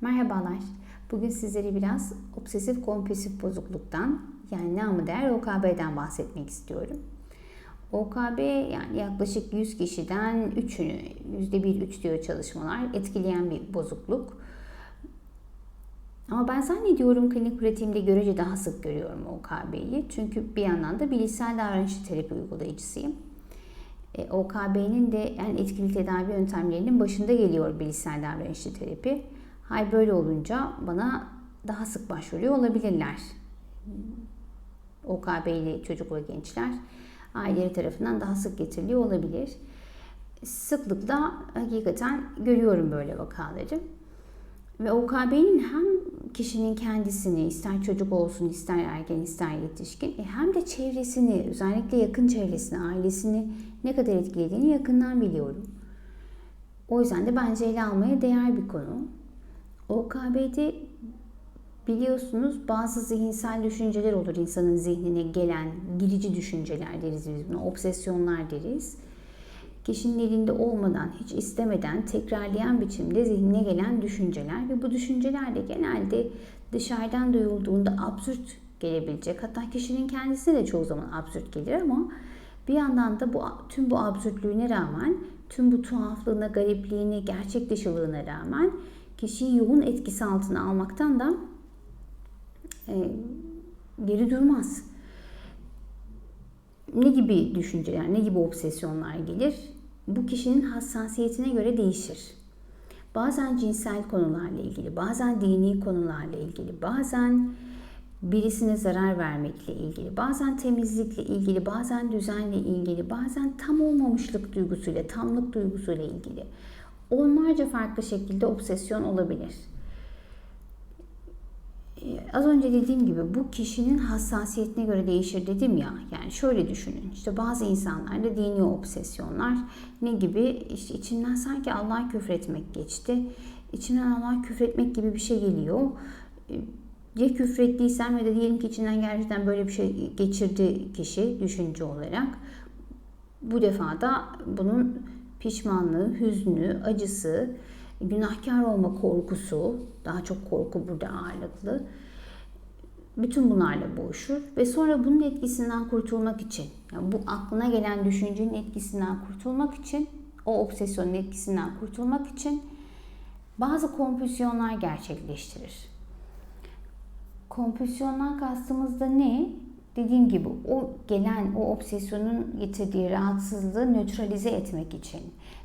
Merhabalar. Bugün sizlere biraz obsesif kompulsif bozukluktan yani namı değer OKB'den bahsetmek istiyorum. OKB yani yaklaşık 100 kişiden 3'ünü, %1-3 diyor çalışmalar, etkileyen bir bozukluk. Ama ben zannediyorum klinik pratiğimde görece daha sık görüyorum OKB'yi. Çünkü bir yandan da bilişsel davranışçı terapi uygulayıcısıyım. E, OKB'nin de en etkili tedavi yöntemlerinin başında geliyor bilişsel davranışçı terapi. Hay böyle olunca bana daha sık başvuruyor olabilirler. OKB'li çocuk ve gençler aileleri tarafından daha sık getiriliyor olabilir. Sıklıkla hakikaten görüyorum böyle vakaları. Ve OKB'nin hem kişinin kendisini ister çocuk olsun ister ergen ister yetişkin e, hem de çevresini özellikle yakın çevresini ailesini ne kadar etkilediğini yakından biliyorum. O yüzden de bence ele almaya değer bir konu. OKB'de biliyorsunuz bazı zihinsel düşünceler olur insanın zihnine gelen girici düşünceler deriz biz buna obsesyonlar deriz. Kişinin elinde olmadan, hiç istemeden tekrarlayan biçimde zihnine gelen düşünceler ve bu düşünceler de genelde dışarıdan duyulduğunda absürt gelebilecek. Hatta kişinin kendisi de çoğu zaman absürt gelir ama bir yandan da bu tüm bu absürtlüğüne rağmen, tüm bu tuhaflığına, garipliğine, gerçek dışılığına rağmen kişiyi yoğun etkisi altına almaktan da e, geri durmaz. Ne gibi düşünceler, ne gibi obsesyonlar gelir? Bu kişinin hassasiyetine göre değişir. Bazen cinsel konularla ilgili, bazen dini konularla ilgili, bazen birisine zarar vermekle ilgili, bazen temizlikle ilgili, bazen düzenle ilgili, bazen tam olmamışlık duygusuyla, tamlık duygusuyla ilgili. Onlarca farklı şekilde obsesyon olabilir. Ee, az önce dediğim gibi bu kişinin hassasiyetine göre değişir dedim ya. Yani şöyle düşünün. İşte bazı insanlarda dini obsesyonlar ne gibi? İşte içinden sanki Allah'a küfretmek geçti. İçinden Allah'a küfretmek gibi bir şey geliyor. Ee, ya küfrettiysem ya da diyelim ki içinden gerçekten böyle bir şey geçirdi kişi düşünce olarak. Bu defa da bunun pişmanlığı, hüznü, acısı, günahkar olma korkusu, daha çok korku burada ağırlıklı. Bütün bunlarla boğuşur ve sonra bunun etkisinden kurtulmak için, yani bu aklına gelen düşüncenin etkisinden kurtulmak için, o obsesyonun etkisinden kurtulmak için bazı kompulsiyonlar gerçekleştirir. Kompulsiyondan kastımız da ne? Dediğim gibi o gelen o obsesyonun getirdiği rahatsızlığı nötralize etmek için.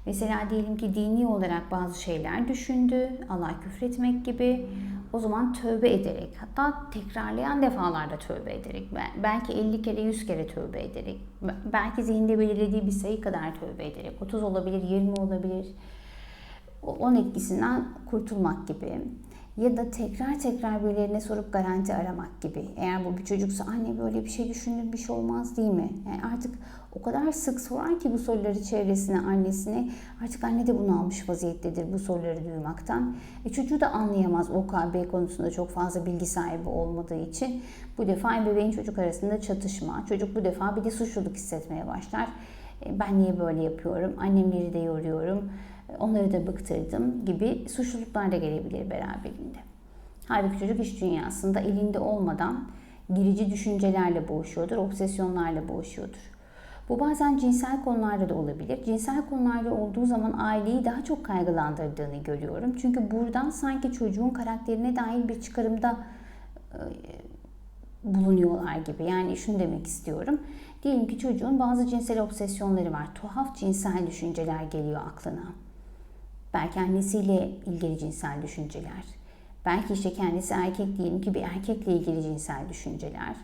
Mesela diyelim ki dini olarak bazı şeyler düşündü, Allah küfretmek gibi. O zaman tövbe ederek, hatta tekrarlayan defalarda tövbe ederek, belki 50 kere 100 kere tövbe ederek, belki zihinde belirlediği bir sayı kadar tövbe ederek, 30 olabilir, 20 olabilir. Onun etkisinden kurtulmak gibi ya da tekrar tekrar birilerine sorup garanti aramak gibi. Eğer bu bir çocuksa anne böyle bir şey düşündüm bir şey olmaz değil mi? Yani artık o kadar sık sorar ki bu soruları çevresine, annesine. Artık anne de bunu almış vaziyettedir bu soruları duymaktan. E çocuğu da anlayamaz OKB konusunda çok fazla bilgi sahibi olmadığı için. Bu defa ebeveyn çocuk arasında çatışma. Çocuk bu defa bir de suçluluk hissetmeye başlar. E ben niye böyle yapıyorum? Annemleri de yoruyorum onları da bıktırdım gibi suçluluklar da gelebilir beraberinde. Halbuki çocuk iş dünyasında elinde olmadan girici düşüncelerle boğuşuyordur, obsesyonlarla boğuşuyordur. Bu bazen cinsel konularda da olabilir. Cinsel konularda olduğu zaman aileyi daha çok kaygılandırdığını görüyorum. Çünkü buradan sanki çocuğun karakterine dair bir çıkarımda e, bulunuyorlar gibi. Yani şunu demek istiyorum. Diyelim ki çocuğun bazı cinsel obsesyonları var. Tuhaf cinsel düşünceler geliyor aklına. Belki annesiyle ilgili cinsel düşünceler. Belki işte kendisi erkek diyelim ki bir erkekle ilgili cinsel düşünceler.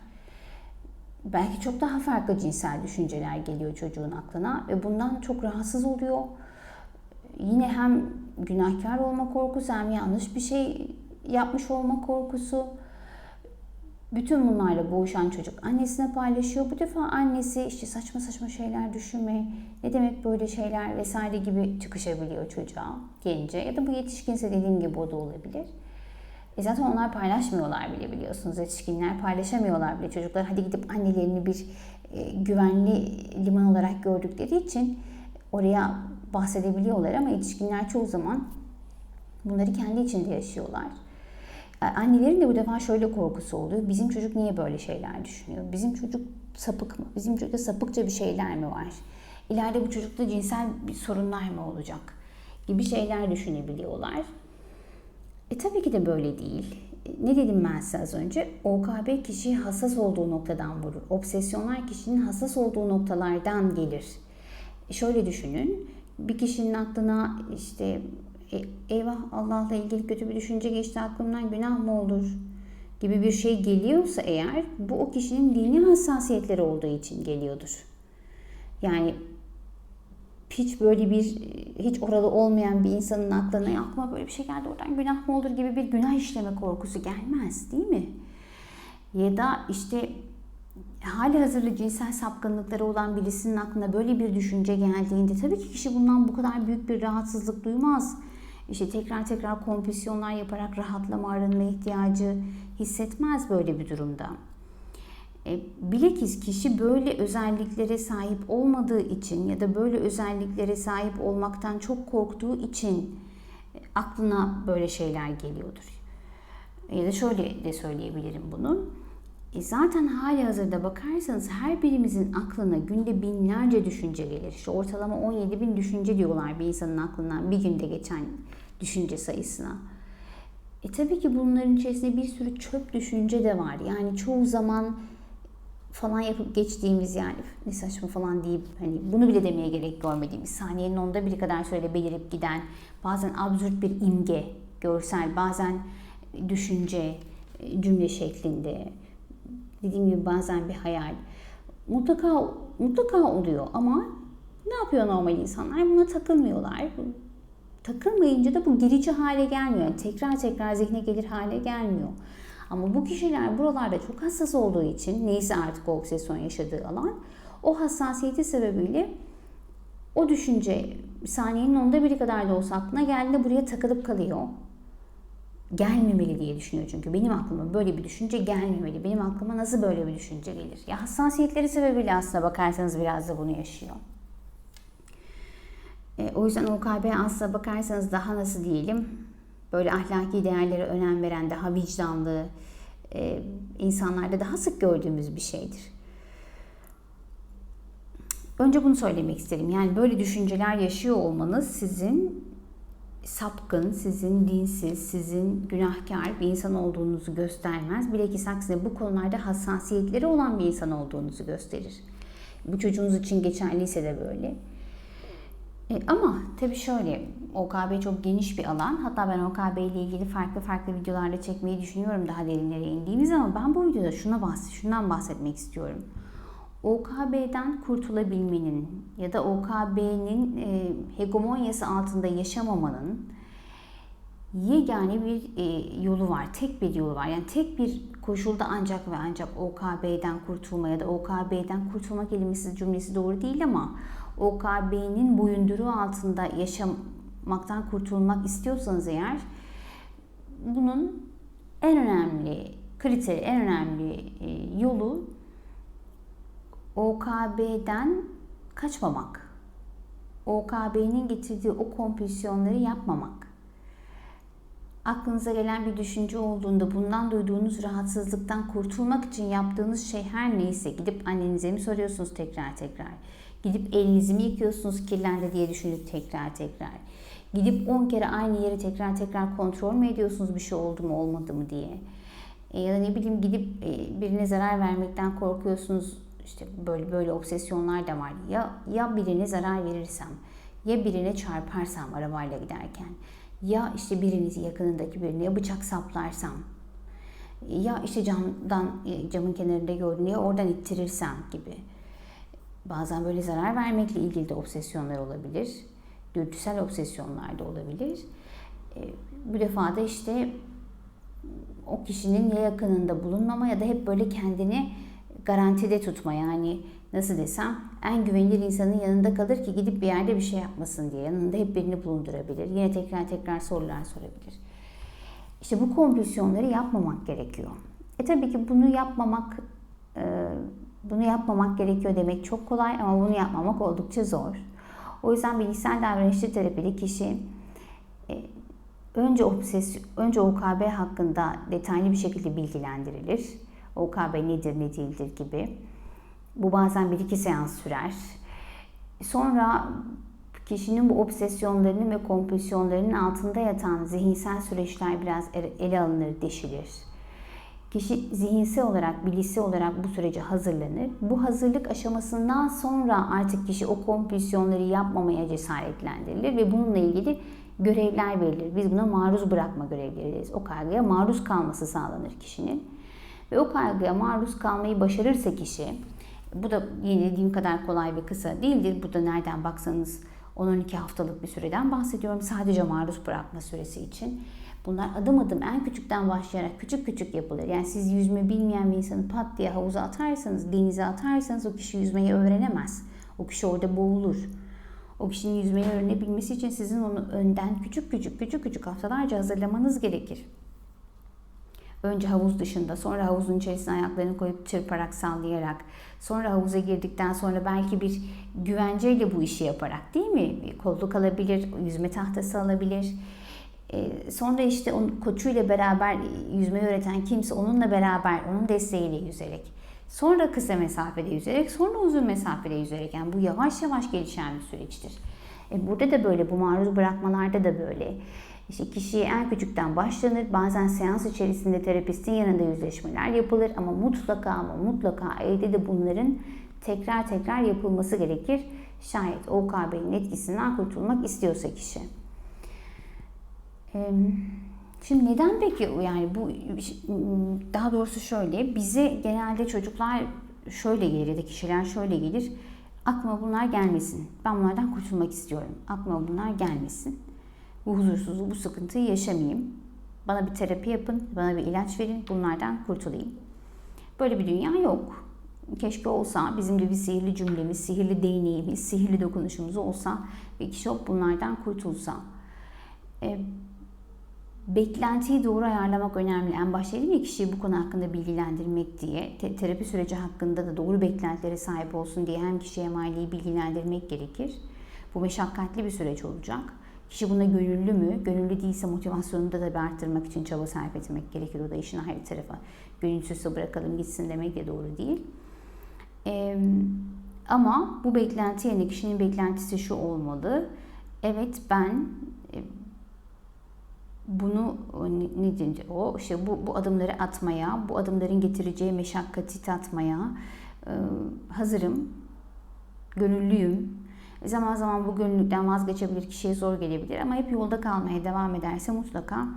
Belki çok daha farklı cinsel düşünceler geliyor çocuğun aklına ve bundan çok rahatsız oluyor. Yine hem günahkar olma korkusu hem yanlış bir şey yapmış olma korkusu bütün bunlarla boğuşan çocuk annesine paylaşıyor. Bu defa annesi işte saçma saçma şeyler düşünme, ne demek böyle şeyler vesaire gibi çıkışabiliyor çocuğa gelince. Ya da bu yetişkinse dediğim gibi o da olabilir. E zaten onlar paylaşmıyorlar bile biliyorsunuz. Yetişkinler paylaşamıyorlar bile. Çocuklar hadi gidip annelerini bir e, güvenli liman olarak gördükleri için oraya bahsedebiliyorlar ama yetişkinler çoğu zaman Bunları kendi içinde yaşıyorlar. E, annelerin de bu defa şöyle korkusu oluyor. Bizim çocuk niye böyle şeyler düşünüyor? Bizim çocuk sapık mı? Bizim çocukta sapıkça bir şeyler mi var? İleride bu çocukta cinsel bir sorunlar mı olacak? Gibi şeyler düşünebiliyorlar. E tabii ki de böyle değil. E, ne dedim ben size az önce? OKB kişiyi hassas olduğu noktadan vurur. Obsesyonlar kişinin hassas olduğu noktalardan gelir. E şöyle düşünün. Bir kişinin aklına işte eyvah Allah'la ilgili kötü bir düşünce geçti aklımdan günah mı olur gibi bir şey geliyorsa eğer bu o kişinin dini hassasiyetleri olduğu için geliyordur. Yani hiç böyle bir hiç orada olmayan bir insanın aklına ya aklıma böyle bir şey geldi oradan günah mı olur gibi bir günah işleme korkusu gelmez değil mi? Ya da işte hali hazırda cinsel sapkınlıkları olan birisinin aklına böyle bir düşünce geldiğinde tabii ki kişi bundan bu kadar büyük bir rahatsızlık duymaz. İşte tekrar tekrar kompüsyonlar yaparak rahatlama, arınma ihtiyacı hissetmez böyle bir durumda. E, bilakis kişi böyle özelliklere sahip olmadığı için ya da böyle özelliklere sahip olmaktan çok korktuğu için e, aklına böyle şeyler geliyordur. Ya da şöyle de söyleyebilirim bunu. E zaten hali hazırda bakarsanız her birimizin aklına günde binlerce düşünce gelir. İşte ortalama 17 bin düşünce diyorlar bir insanın aklından bir günde geçen düşünce sayısına. E tabii ki bunların içerisinde bir sürü çöp düşünce de var. Yani çoğu zaman falan yapıp geçtiğimiz yani ne saçma falan deyip hani bunu bile demeye gerek görmediğimiz saniyenin onda biri kadar şöyle belirip giden bazen absürt bir imge, görsel bazen düşünce, cümle şeklinde dediğim gibi bazen bir hayal mutlaka mutlaka oluyor ama ne yapıyor normal insanlar? Buna takılmıyorlar. Takılmayınca da bu girici hale gelmiyor. Yani tekrar tekrar zihne gelir hale gelmiyor. Ama bu kişiler buralarda çok hassas olduğu için neyse artık o obsesyon yaşadığı alan o hassasiyeti sebebiyle o düşünce saniyenin onda biri kadar da olsa aklına geldiğinde buraya takılıp kalıyor. Gelmemeli diye düşünüyor çünkü benim aklıma böyle bir düşünce gelmemeli. Benim aklıma nasıl böyle bir düşünce gelir? Ya hassasiyetleri sebebiyle aslında bakarsanız biraz da bunu yaşıyor. E, o yüzden OKB aslına bakarsanız daha nasıl diyelim böyle ahlaki değerlere önem veren, daha vicdanlı e, insanlarda daha sık gördüğümüz bir şeydir. Önce bunu söylemek istedim. Yani böyle düşünceler yaşıyor olmanız sizin sapkın, sizin dinsiz, sizin günahkar bir insan olduğunuzu göstermez. Bilakis aksine bu konularda hassasiyetleri olan bir insan olduğunuzu gösterir. Bu çocuğunuz için geçerliyse de böyle. E, ama tabii şöyle, OKB çok geniş bir alan. Hatta ben OKB ile ilgili farklı farklı videolarda çekmeyi düşünüyorum daha derinlere indiğimiz ama ben bu videoda şuna bahs şundan bahsetmek istiyorum. OKB'den kurtulabilmenin ya da OKB'nin e, hegemonyası altında yaşamamanın yegane bir e, yolu var. Tek bir yolu var. Yani tek bir koşulda ancak ve ancak OKB'den kurtulma ya da OKB'den kurtulma kelimesi cümlesi doğru değil ama OKB'nin boyunduruğu altında yaşamaktan kurtulmak istiyorsanız eğer bunun en önemli kriteri, en önemli e, yolu OKB'den kaçmamak. OKB'nin getirdiği o kompülsiyonları yapmamak. Aklınıza gelen bir düşünce olduğunda bundan duyduğunuz rahatsızlıktan kurtulmak için yaptığınız şey her neyse gidip annenize mi soruyorsunuz tekrar tekrar? Gidip elinizi mi yıkıyorsunuz kirlendi diye düşünüp tekrar tekrar. Gidip 10 kere aynı yeri tekrar tekrar kontrol mü ediyorsunuz bir şey oldu mu olmadı mı diye. E, ya da ne bileyim gidip e, birine zarar vermekten korkuyorsunuz. İşte böyle böyle obsesyonlar da var. Ya ya birine zarar verirsem, ya birine çarparsam arabayla giderken, ya işte birinizi yakınındaki birine bıçak saplarsam, ya işte camdan e, camın kenarında gördüğünü ya oradan ittirirsem gibi. Bazen böyle zarar vermekle ilgili de obsesyonlar olabilir. Dürtüsel obsesyonlar da olabilir. E, bu defa da işte o kişinin ya yakınında bulunmama ya da hep böyle kendini garantide tutma yani nasıl desem en güvenilir insanın yanında kalır ki gidip bir yerde bir şey yapmasın diye yanında hep birini bulundurabilir. Yine tekrar tekrar sorular sorabilir. İşte bu kompülsiyonları yapmamak gerekiyor. E tabii ki bunu yapmamak e, bunu yapmamak gerekiyor demek çok kolay ama bunu yapmamak oldukça zor. O yüzden bilgisayar davranışçı terapili kişi e, önce obsesyon, önce OKB hakkında detaylı bir şekilde bilgilendirilir. OKB nedir, ne değildir gibi. Bu bazen 1-2 seans sürer. Sonra kişinin bu obsesyonlarının ve kompulsiyonlarının altında yatan zihinsel süreçler biraz ele alınır, deşilir. Kişi zihinsel olarak, bilişsel olarak bu sürece hazırlanır. Bu hazırlık aşamasından sonra artık kişi o kompulsiyonları yapmamaya cesaretlendirilir ve bununla ilgili görevler verilir. Biz buna maruz bırakma görevleri deriz. O kaygıya maruz kalması sağlanır kişinin. Ve o kaygıya maruz kalmayı başarırsa kişi, bu da yine dediğim kadar kolay ve kısa değildir. Bu da nereden baksanız 10-12 haftalık bir süreden bahsediyorum. Sadece maruz bırakma süresi için. Bunlar adım adım en küçükten başlayarak küçük küçük yapılır. Yani siz yüzme bilmeyen bir insanı pat diye havuza atarsanız, denize atarsanız o kişi yüzmeyi öğrenemez. O kişi orada boğulur. O kişinin yüzmeyi öğrenebilmesi için sizin onu önden küçük küçük küçük küçük haftalarca hazırlamanız gerekir. Önce havuz dışında, sonra havuzun içerisine ayaklarını koyup çırparak, sallayarak, sonra havuza girdikten sonra belki bir güvenceyle bu işi yaparak değil mi? Bir kolluk alabilir, yüzme tahtası alabilir. Ee, sonra işte onun koçuyla beraber yüzmeyi öğreten kimse onunla beraber, onun desteğiyle yüzerek. Sonra kısa mesafede yüzerek, sonra uzun mesafede yüzerek. Yani bu yavaş yavaş gelişen bir süreçtir. E burada da böyle, bu maruz bırakmalarda da böyle. İşte kişiye en küçükten başlanır. Bazen seans içerisinde terapistin yanında yüzleşmeler yapılır ama mutlaka ama mutlaka evde de bunların tekrar tekrar yapılması gerekir. Şayet OKB'nin etkisinden kurtulmak istiyorsa kişi. Şimdi neden peki yani bu daha doğrusu şöyle bize genelde çocuklar şöyle gelir ya da kişiler şöyle gelir. Aklıma bunlar gelmesin. Ben bunlardan kurtulmak istiyorum. Aklıma bunlar gelmesin bu huzursuzluğu, bu sıkıntıyı yaşamayayım. Bana bir terapi yapın, bana bir ilaç verin, bunlardan kurtulayım. Böyle bir dünya yok. Keşke olsa bizim de bir sihirli cümlemiz, sihirli değneğimiz, sihirli dokunuşumuz olsa ve kişi hop bunlardan kurtulsa. E, beklentiyi doğru ayarlamak önemli. En başta dedim ya kişiyi bu konu hakkında bilgilendirmek diye, te- terapi süreci hakkında da doğru beklentilere sahip olsun diye hem kişiye hem aileyi bilgilendirmek gerekir. Bu meşakkatli bir süreç olacak. Kişi buna gönüllü mü? Gönüllü değilse motivasyonunu da da arttırmak için çaba sarf etmek gerekir. O da işin ayrı tarafı. Gönülsüzse bırakalım gitsin demek de doğru değil. Ee, ama bu beklenti yani kişinin beklentisi şu olmalı. Evet ben bunu ne, deyince o işte bu, bu adımları atmaya, bu adımların getireceği meşakkati tatmaya e, hazırım, gönüllüyüm, Zaman zaman bu gönüllülükten vazgeçebilir, kişiye zor gelebilir ama hep yolda kalmaya devam ederse mutlaka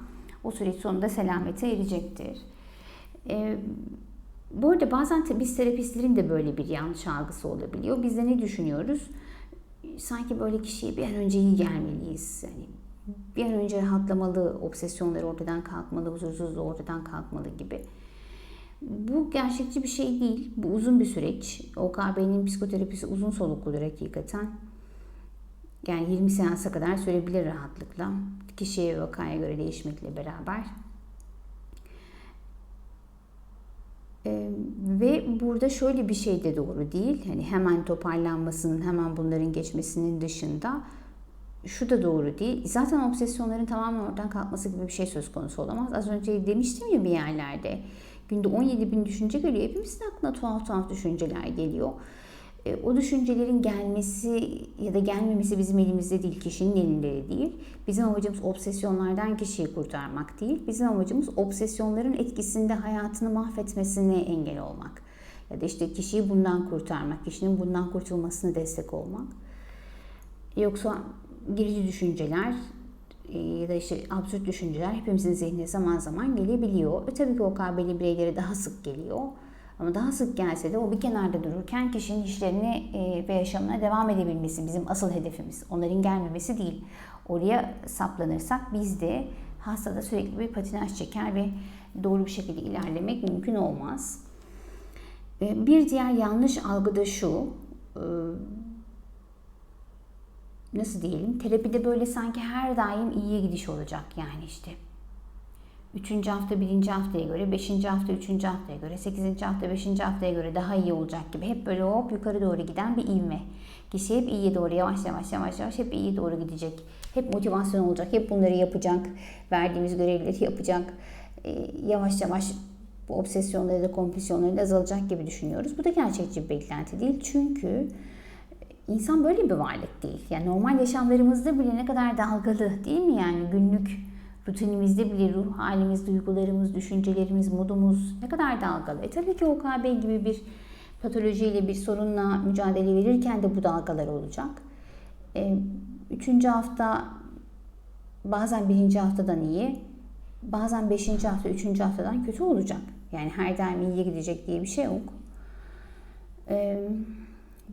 o süreç sonunda selamete erecektir. Ee, bu arada bazen biz terapistlerin de böyle bir yanlış algısı olabiliyor. Biz de ne düşünüyoruz? Sanki böyle kişiye bir an önce iyi gelmeliyiz. Yani bir an önce rahatlamalı, obsesyonları ortadan kalkmalı, huzursuzluğu ortadan kalkmalı gibi. Bu gerçekçi bir şey değil. Bu uzun bir süreç. OKB'nin psikoterapisi uzun solukludur hakikaten. Yani 20 seansa kadar sürebilir rahatlıkla. Kişiye vakaya göre değişmekle beraber. Ee, ve burada şöyle bir şey de doğru değil. Hani hemen toparlanmasının, hemen bunların geçmesinin dışında şu da doğru değil. Zaten obsesyonların tamamen ortadan kalkması gibi bir şey söz konusu olamaz. Az önce demiştim ya bir yerlerde. Günde 17 bin düşünce geliyor. Hepimizin aklına tuhaf tuhaf düşünceler geliyor. E, o düşüncelerin gelmesi ya da gelmemesi bizim elimizde değil, kişinin elinde değil. Bizim amacımız obsesyonlardan kişiyi kurtarmak değil. Bizim amacımız obsesyonların etkisinde hayatını mahvetmesine engel olmak. Ya da işte kişiyi bundan kurtarmak, kişinin bundan kurtulmasına destek olmak. Yoksa gerici düşünceler e, ya da işte absürt düşünceler hepimizin zihnine zaman zaman gelebiliyor. Ve tabii ki o KB'li bireylere daha sık geliyor. Ama daha sık gelse de o bir kenarda dururken kişinin işlerine e, ve yaşamına devam edebilmesi bizim asıl hedefimiz. Onların gelmemesi değil. Oraya saplanırsak biz de hastada sürekli bir patinaj çeker ve doğru bir şekilde ilerlemek mümkün olmaz. E, bir diğer yanlış algı da şu, e, nasıl diyelim, terapide böyle sanki her daim iyiye gidiş olacak yani işte. Üçüncü hafta birinci haftaya göre, beşinci hafta üçüncü haftaya göre, sekizinci hafta beşinci haftaya göre daha iyi olacak gibi. Hep böyle hop yukarı doğru giden bir ivme. Kişi hep iyiye doğru yavaş yavaş yavaş yavaş hep iyiye doğru gidecek Hep motivasyon olacak, hep bunları yapacak, verdiğimiz görevleri yapacak. E, yavaş yavaş bu obsesyonları da kompulsiyonları da azalacak gibi düşünüyoruz. Bu da gerçekçi bir beklenti değil. Çünkü insan böyle bir varlık değil. Yani normal yaşamlarımızda bile ne kadar dalgalı değil mi yani günlük rutinimizde bile ruh halimiz, duygularımız, düşüncelerimiz, modumuz ne kadar dalgalı. E tabii ki OKB gibi bir patolojiyle bir sorunla mücadele verirken de bu dalgalar olacak. E, üçüncü hafta bazen birinci haftadan iyi, bazen beşinci hafta, üçüncü haftadan kötü olacak. Yani her daim iyiye gidecek diye bir şey yok. Ee,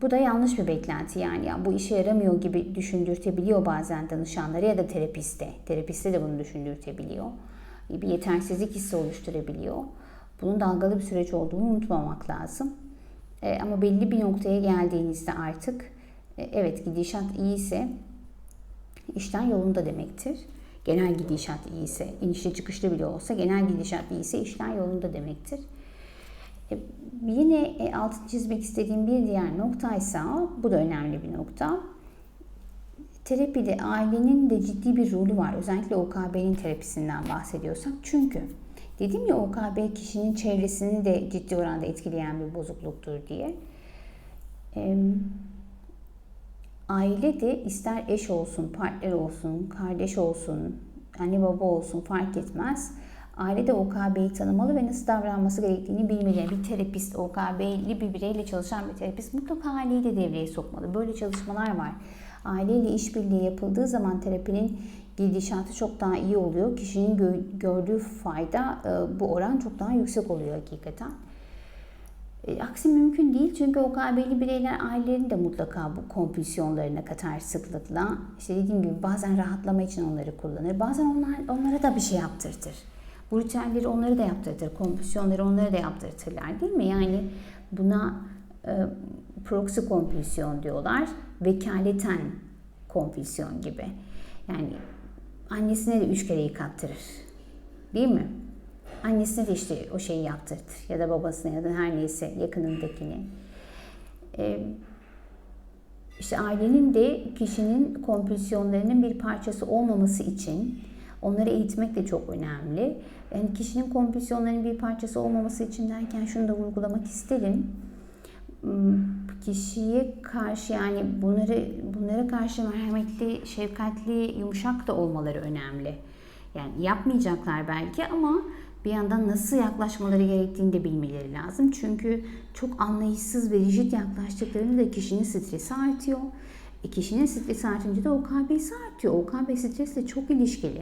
bu da yanlış bir beklenti yani. ya bu işe yaramıyor gibi düşündürtebiliyor bazen danışanlara ya da terapiste. Terapiste de bunu düşündürtebiliyor. Bir yetersizlik hissi oluşturabiliyor. Bunun dalgalı bir süreç olduğunu unutmamak lazım. Ee, ama belli bir noktaya geldiğinizde artık e, evet gidişat iyiyse işten yolunda demektir genel gidişat iyiyse, inişli çıkışlı bile olsa genel gidişat iyiyse işler yolunda demektir. E, yine e, altını çizmek istediğim bir diğer noktaysa, bu da önemli bir nokta. Terapide ailenin de ciddi bir rolü var. Özellikle OKB'nin terapisinden bahsediyorsak. Çünkü dedim ya OKB kişinin çevresini de ciddi oranda etkileyen bir bozukluktur diye. Aile de ister eş olsun, partner olsun, kardeş olsun, anne baba olsun fark etmez. Aile de OKB'yi tanımalı ve nasıl davranması gerektiğini bilmeli. Bir terapist, OKB'li bir bireyle çalışan bir terapist mutlaka aileyi de devreye sokmalı. Böyle çalışmalar var. Aileyle işbirliği yapıldığı zaman terapinin gidişatı çok daha iyi oluyor. Kişinin gördüğü fayda e, bu oran çok daha yüksek oluyor hakikaten. E, aksi mümkün değil çünkü OKB'li bireyler ailelerini de mutlaka bu kompulsiyonlarına katar sıklıkla. İşte dediğim gibi bazen rahatlama için onları kullanır. Bazen onlar, onlara da bir şey yaptırtır. Bu ritüelleri onları da yaptırtır. Kompulsiyonları onları da yaptırtırlar değil mi? Yani buna e, proxy kompulsiyon diyorlar. Vekaleten kompulsiyon gibi. Yani annesine de üç kere yıkattırır. Değil mi? Annesine de işte o şeyi yaptırtır ya da babasına ya da her neyse yakınındakini. Ee, işte ailenin de kişinin kompulsiyonlarının bir parçası olmaması için onları eğitmek de çok önemli. Yani kişinin kompulsiyonlarının bir parçası olmaması için derken şunu da vurgulamak isterim. Hmm, kişiye karşı yani bunları bunlara karşı merhametli, şefkatli, yumuşak da olmaları önemli. Yani yapmayacaklar belki ama bir yandan nasıl yaklaşmaları gerektiğini de bilmeleri lazım. Çünkü çok anlayışsız ve rigid yaklaştıklarında da kişinin stresi artıyor. E kişinin stresi artınca da OKB'si artıyor. OKB stresle çok ilişkili.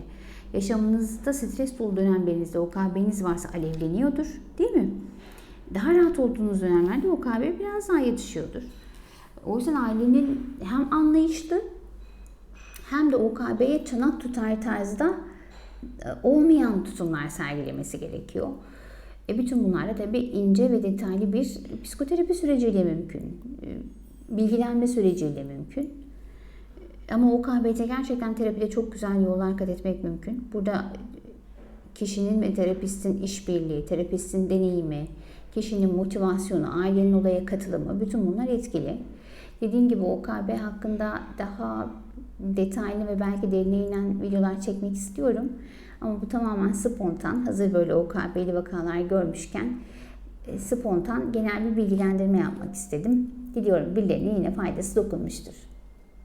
Yaşamınızda stres dolu dönemlerinizde OKB'niz varsa alevleniyordur. Değil mi? Daha rahat olduğunuz dönemlerde OKB biraz daha yetişiyordur. O yüzden ailenin hem anlayışlı hem de OKB'ye çanak tutar tarzda e, olmayan tutumlar sergilemesi gerekiyor. E bütün bunlarla tabii ince ve detaylı bir psikoterapi süreciyle mümkün. Bilgilenme süreciyle mümkün. Ama OKB'de gerçekten terapide çok güzel yollar kat etmek mümkün. Burada kişinin ve terapistin işbirliği, terapistin deneyimi, kişinin motivasyonu, ailenin olaya katılımı bütün bunlar etkili. Dediğim gibi OKB hakkında daha detaylı ve belki derine inen videolar çekmek istiyorum. Ama bu tamamen spontan. Hazır böyle OKB'li vakalar görmüşken spontan genel bir bilgilendirme yapmak istedim. Diliyorum birilerine yine faydası dokunmuştur.